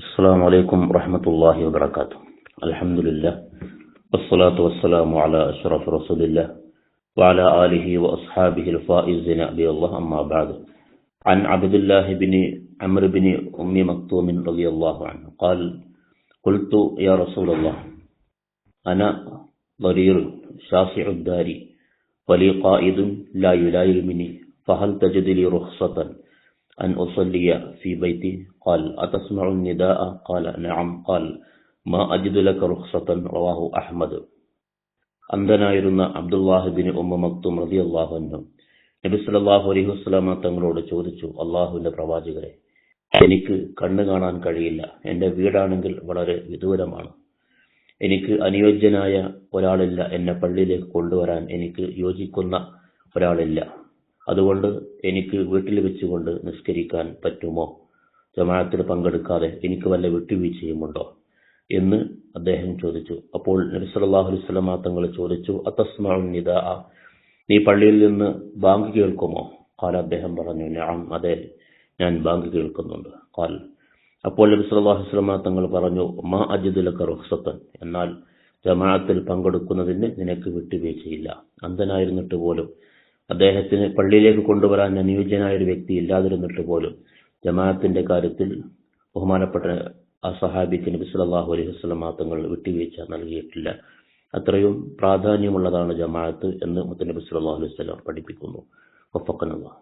السلام عليكم ورحمة الله وبركاته. الحمد لله والصلاة والسلام على أشرف رسول الله وعلى آله وأصحابه الفائزين أبي الله. أما بعد عن عبد الله بن عمرو بن أم مكتوم رضي الله عنه قال قلت يا رسول الله أنا ضرير شاسع الدار ولي قائد لا يلايمني فهل تجد لي رخصة أن أصلي في بيتي قال أتسمع النداء قال نعم قال ما أجد لك رخصة رواه أحمد അന്ധനായിരുന്ന അബ്ദുല്ലാഹിബിന് ഉമ്മ മക്തും റതി അള്ളാഹു അന്നു നബി സല്ലല്ലാഹു അലൈഹി വസ്ലാമ തങ്ങളോട് ചോദിച്ചു അള്ളാഹുവിന്റെ പ്രവാചകരെ എനിക്ക് കണ്ണു കാണാൻ കഴിയില്ല എൻ്റെ വീടാണെങ്കിൽ വളരെ വിദൂരമാണ് എനിക്ക് അനുയോജ്യനായ ഒരാളില്ല എന്നെ പള്ളിയിലേക്ക് കൊണ്ടുവരാൻ എനിക്ക് യോജിക്കുന്ന ഒരാളില്ല അതുകൊണ്ട് എനിക്ക് വീട്ടിൽ വെച്ചുകൊണ്ട് നിസ്കരിക്കാൻ പറ്റുമോ? ജമാഅത്തിൽ പങ്കെടുക്കാതെ എനിക്ക് വല്ല വിട്ടുവീഴ്ചയുമുണ്ടോ? എന്ന് അദ്ദേഹം ചോദിച്ചു. അപ്പോൾ നബി സല്ലല്ലാഹു അലൈഹി വസല്ലമ തങ്ങൾ ചോദിച്ചു അതസ്മഉൻ നിദാ? നീ പള്ളിയിൽ നിന്ന് ബാങ്ക് കേൾക്കുമോ? ഖാൽ അദ്ദേഹം പറഞ്ഞു നഅം അതെ ഞാൻ ബാങ്ക് കേൾക്കുന്നുണ്ട്. ഖാൽ അപ്പോൾ നബി സല്ലല്ലാഹു അലൈഹി വസല്ലമ തങ്ങൾ പറഞ്ഞു മാ അജിദു ലക എന്നാൽ ജമാഅത്തിൽ പങ്കെടുക്കുന്നതിന് നിനക്ക് വിട്ടുവീഴ്ചയില്ല. അന്ധനായിരുന്നിട്ട് പോലും അദ്ദേഹത്തിന് പള്ളിയിലേക്ക് കൊണ്ടുവരാൻ അനുയോജ്യനായ ഒരു വ്യക്തി ഇല്ലാതിരുന്നിട്ട് പോലും ജമാഅത്തിന്റെ കാര്യത്തിൽ ബഹുമാനപ്പെട്ട ആ സഹാബിക്ക് നബി അലൈഹി വസ്ലം തങ്ങൾ വിട്ടുവീഴ്ച നൽകിയിട്ടില്ല. അത്രയും പ്രാധാന്യമുള്ളതാണ് ജമാഅത്ത് എന്ന് മുത്തനബി സല്ലല്ലാഹു അലൈഹി വസല്ലം പഠിപ്പിക്കുന്നു. വഫഖനല്ലാഹ്